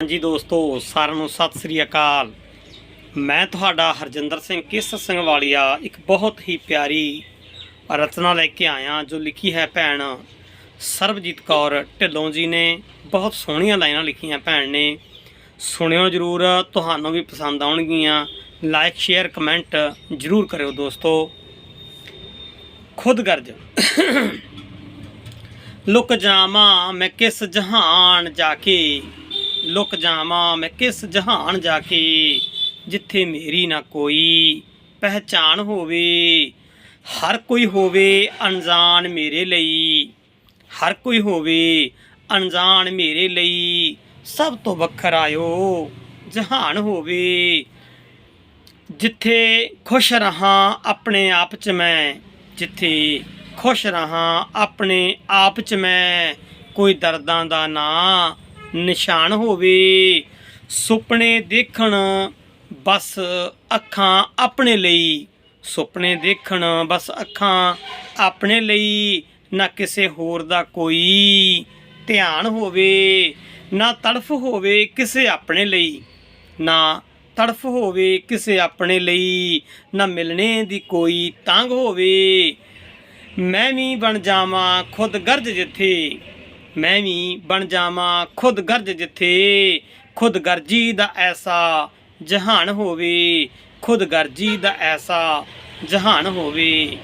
ਹਾਂਜੀ ਦੋਸਤੋ, ਸਾਰਿਆਂ ਨੂੰ ਸਤਿ ਸ੍ਰੀ ਅਕਾਲ। ਮੈਂ ਤੁਹਾਡਾ ਹਰਜਿੰਦਰ ਸਿੰਘ ਕਿਸ ਸਿੰਘ ਵਾਲੀਆ ਇੱਕ ਬਹੁਤ ਹੀ ਪਿਆਰੀ ਰਚਨਾ ਲੈ ਕੇ ਆਇਆ, ਜੋ ਲਿਖੀ ਹੈ ਭੈਣ ਸਰਬਜੀਤ ਕੌਰ ਢਿੱਲੋਂ ਜੀ ਨੇ। ਬਹੁਤ ਸੋਹਣੀਆਂ ਲਾਈਨਾਂ ਲਿਖੀਆਂ ਭੈਣ ਨੇ। ਸੁਣਿਓ ਜਰੂਰ, ਤੁਹਾਨੂੰ ਵੀ ਪਸੰਦ ਆਉਣਗੀਆਂ। ਲਾਈਕ ਸ਼ੇਅਰ ਕਮੈਂਟ ਜਰੂਰ ਕਰਿਓ ਦੋਸਤੋ। ਖੁਦਗਰਜ ਲੁਕ ਜਾਵਾਂ ਮੈਂ ਕਿਸ ਜਹਾਨ ਜਾ ਕੇ ਲੁਕ ਜਾਵਾਂ, ਮੈਂ ਕਿਸ ਜਹਾਨ ਜਾ ਕੇ ਜਿੱਥੇ ਮੇਰੀ ਨਾ ਕੋਈ ਪਹਿਚਾਨ ਹੋਵੇ। ਹਰ ਕੋਈ ਹੋਵੇ ਅਣਜਾਣ ਮੇਰੇ ਲਈ, ਹਰ ਕੋਈ ਹੋਵੇ ਅਣਜਾਣ ਮੇਰੇ ਲਈ। ਸਭ ਤੋਂ ਵੱਖਰਾਇਓ ਜਹਾਨ ਹੋਵੇ, ਜਿੱਥੇ ਖੁਸ਼ ਰਹਾ ਆਪਣੇ ਆਪ ਚ ਮੈਂ, ਜਿੱਥੇ ਖੁਸ਼ ਰਹਾ ਆਪਣੇ ਆਪ ਚ ਮੈਂ। ਕੋਈ ਦਰਦਾਂ ਦਾ ਨਾ ਨਿਸ਼ਾਨ ਹੋਵੇ, ਸੁਪਨੇ ਦੇਖਣ ਬਸ ਅੱਖਾਂ ਆਪਣੇ ਲਈ। ਸੁਪਨੇ ਦੇਖਣ ਬਸ ਅੱਖਾਂ ਆਪਣੇ ਲਈ, ਨਾ ਕਿਸੇ ਹੋਰ ਦਾ ਕੋਈ ਧਿਆਨ ਹੋਵੇ, ਨਾ ਤੜਫ ਹੋਵੇ ਕਿਸੇ ਆਪਣੇ ਲਈ। ਨਾ ਤੜਫ ਹੋਵੇ ਕਿਸੇ ਆਪਣੇ ਲਈ, ਨਾ ਮਿਲਣੇ ਦੀ ਕੋਈ ਤੰਗ ਹੋਵੇ। ਮੈਂ ਵੀ ਬਣ ਜਾਵਾਂ ਖੁਦ ਗਰਜ ਜਿੱਥੇ। ਮੈਂ ਵੀ ਬਣ ਜਾਵਾਂ ਖੁਦ ਗਰਜ ਜਿੱਥੇ, ਖੁਦ ਗਰਜੀ ਦਾ ਐਸਾ ਜਹਾਨ ਹੋਵੇ, ਖੁਦ ਗਰਜੀ ਦਾ ਐਸਾ ਜਹਾਨ ਹੋਵੇ।